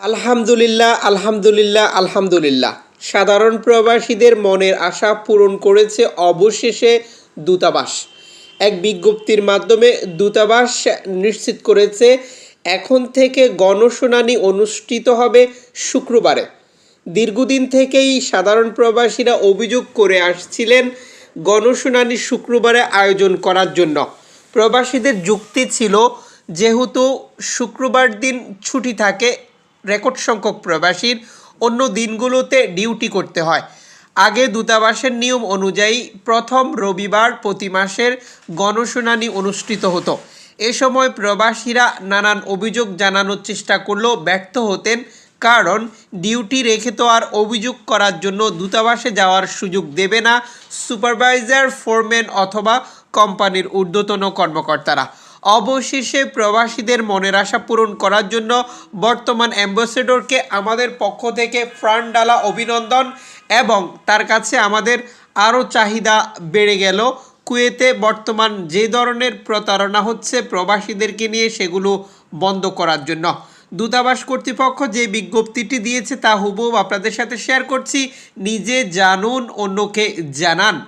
আলহামদুলিল্লাহ আলহামদুলিল্লাহ আলহামদুলিল্লাহ। সাধারণ প্রবাসীদের মনের আশা পূরণ করেছে অবশেষে দূতাবাস। এক বিজ্ঞপ্তির মাধ্যমে দূতাবাস নিশ্চিত করেছে, এখন থেকে গণশুনানি অনুষ্ঠিত হবে শুক্রবারে। দীর্ঘদিন থেকেই সাধারণ প্রবাসীরা অভিযোগ করে আসছিলেন গণশুনানি শুক্রবারে আয়োজন করার জন্য। প্রবাসীদের যুক্তি ছিল, যেহেতু শুক্রবার দিন ছুটি থাকে রেকর্ড সংখ্যক প্রবাসীর অন্য দিনগুলোতে ডিউটি করতে হয়। আগে দূতাবাসের নিয়ম অনুযায়ী প্রথম রবিবার প্রতি মাসের গণশুনানি অনুষ্ঠিত হতো। এ সময় প্রবাসীরা নানান অভিযোগ জানানোর চেষ্টা করলেও ব্যর্থ হতেন, কারণ ডিউটি রেখে তো আর অভিযোগ করার জন্য দূতাবাসে যাওয়ার সুযোগ দেবে না সুপারভাইজার, ফোরম্যান অথবা কোম্পানির ঊর্ধ্বতন কর্মকর্তারা। অবশেষে প্রবাসীদের মনের আশা পূরণ করার জন্য বর্তমান অ্যাম্বাসেডরকে আমাদের পক্ষ থেকে ফ্রান্ডালা অভিনন্দন এবং তার কাছে আমাদের আরও চাহিদা বেড়ে গেল। কুয়েতে বর্তমান যে ধরনের প্রতারণা হচ্ছে প্রবাসীদেরকে নিয়ে সেগুলো বন্ধ করার জন্য। দূতাবাস কর্তৃপক্ষ যে বিজ্ঞপ্তিটি দিয়েছে তা হুবহু আপনাদের সাথে শেয়ার করছি। নিজে জানুন, অন্যকে জানান।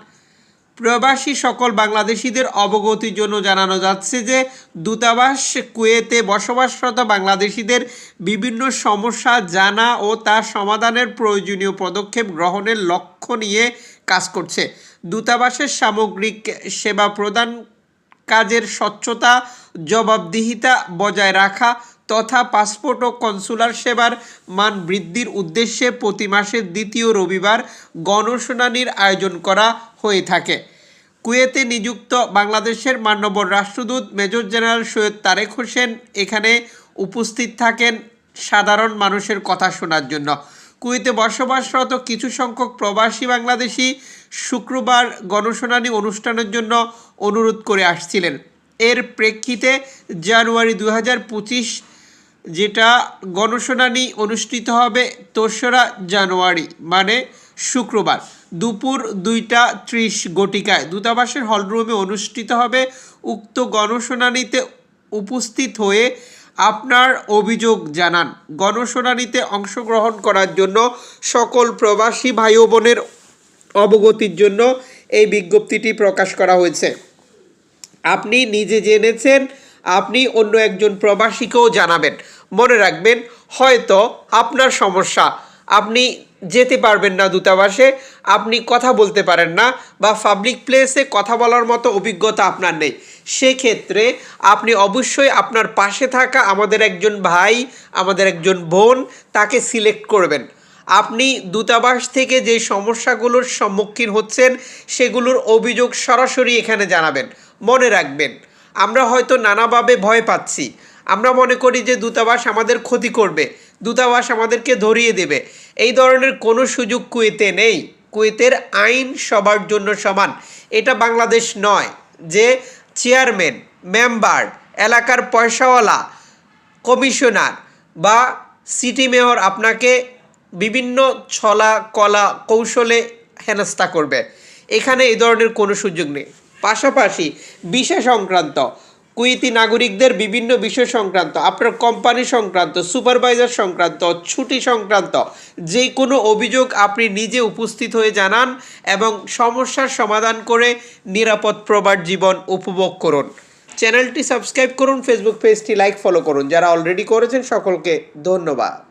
প্রবাসী সকল বাংলাদেশিদের অবগতির জন্য জানানো যাচ্ছে যে, দূতাবাস কুয়েতে বসবাসরত বাংলাদেশিদের বিভিন্ন সমস্যা জানা ও তার সমাধানের প্রয়োজনীয় পদক্ষেপ গ্রহণের লক্ষ্য নিয়ে কাজ করছে। দূতাবাসের সামগ্রিক সেবা প্রদান কাজের স্বচ্ছতা, জবাবদিহিতা বজায় রাখা তথা পাসপোর্ট ও কনসুলার সেবার মান বৃদ্ধির উদ্দেশ্যে প্রতি মাসের দ্বিতীয় রবিবার গণশুনানির আয়োজন করা হয়ে থাকে। কুয়েতে নিযুক্ত বাংলাদেশের মান্যবর রাষ্ট্রদূত মেজর জেনারেল সৈয়দ তারেক হোসেন এখানে উপস্থিত থাকেন সাধারণ মানুষের কথা শোনার জন্য। কুয়েতে বসবাসরত কিছু সংখ্যক প্রবাসী বাংলাদেশি শুক্রবার গণশুনানি অনুষ্ঠানের জন্য অনুরোধ করে আসছিলেন। এর প্রেক্ষিতে জানুয়ারি দু হাজার পঁচিশ যেটা গণশুনানি অনুষ্ঠিত হবে তেসরা জানুয়ারি মানে শুক্রবার। দুপুর দুইটা ত্রিশ গটিকায়। দূতাবাসের হলরুমে অনুষ্ঠিত হবে উক্ত গণশুনানিতে উপস্থিত হয়ে আপনার অভিযোগ জানান। গণশুনানিতে অংশগ্রহণ করার জন্য সকল প্রবাসী ভাই বোনের অবগতির জন্য এই বিজ্ঞপ্তিটি প্রকাশ করা হয়েছে। আপনি নিজে জেনেছেন আপনি অন্য একজন প্রবাসীকেও জানাবেন। মনে রাখবেন, হয়তো আপনার সমস্যা। আপনি যেতে পারবেন না দূতাবাসে, আপনি কথা বলতে পারেন না বা পাবলিক প্লেসে কথা বলার মতো অভিজ্ঞতা আপনার নেই। সেক্ষেত্রে আপনি অবশ্যই আপনার পাশে থাকা আমাদের একজন ভাই, আমাদের একজন বোন, তাকে সিলেক্ট করবেন। আপনি দূতাবাস থেকে যে সমস্যাগুলোর সম্মুখীন হচ্ছেন, সেগুলোর অভিযোগ সরাসরি এখানে জানাবেন। মনে রাখবেন আমরা হয়তো নানাভাবে ভয় পাচ্ছি। আমরা মনে করি যে দূতাবাস আমাদের ক্ষতি করবে, দূতাবাস আমাদেরকে ধরিয়ে দেবে। এই ধরনের কোনো সুযোগ কুয়েতে নেই। কুয়েতের আইন সবার জন্য সমান। এটা বাংলাদেশ নয় যে চেয়ারম্যান, মেম্বার, এলাকার পয়সাওয়ালা, কমিশনার বা সিটি মেয়র আপনাকে বিভিন্ন ছলা কলা কৌশলে হেনস্থা করবে। এখানে এই ধরনের কোনো সুযোগ নেই। পাশাপাশি বিষয় সংক্রান্ত, কুয়েতি নাগরিকদের বিভিন্ন বিষয় সংক্রান্ত, আপনার কোম্পানি সংক্রান্ত সুপারভাইজার সংক্রান্ত, ছুটি সংক্রান্ত, যে কোনো অভিযোগ আপনি নিজে উপস্থিত হয়ে জানান এবং সমস্যার সমাধান করে নিরাপদ প্রবাদ জীবন উপভোগ করুন। চ্যানেলটি সাবস্ক্রাইব করুন ফেসবুক পেজটি লাইক ফলো করুন। যারা অলরেডি করেছেন, সকলকে ধন্যবাদ।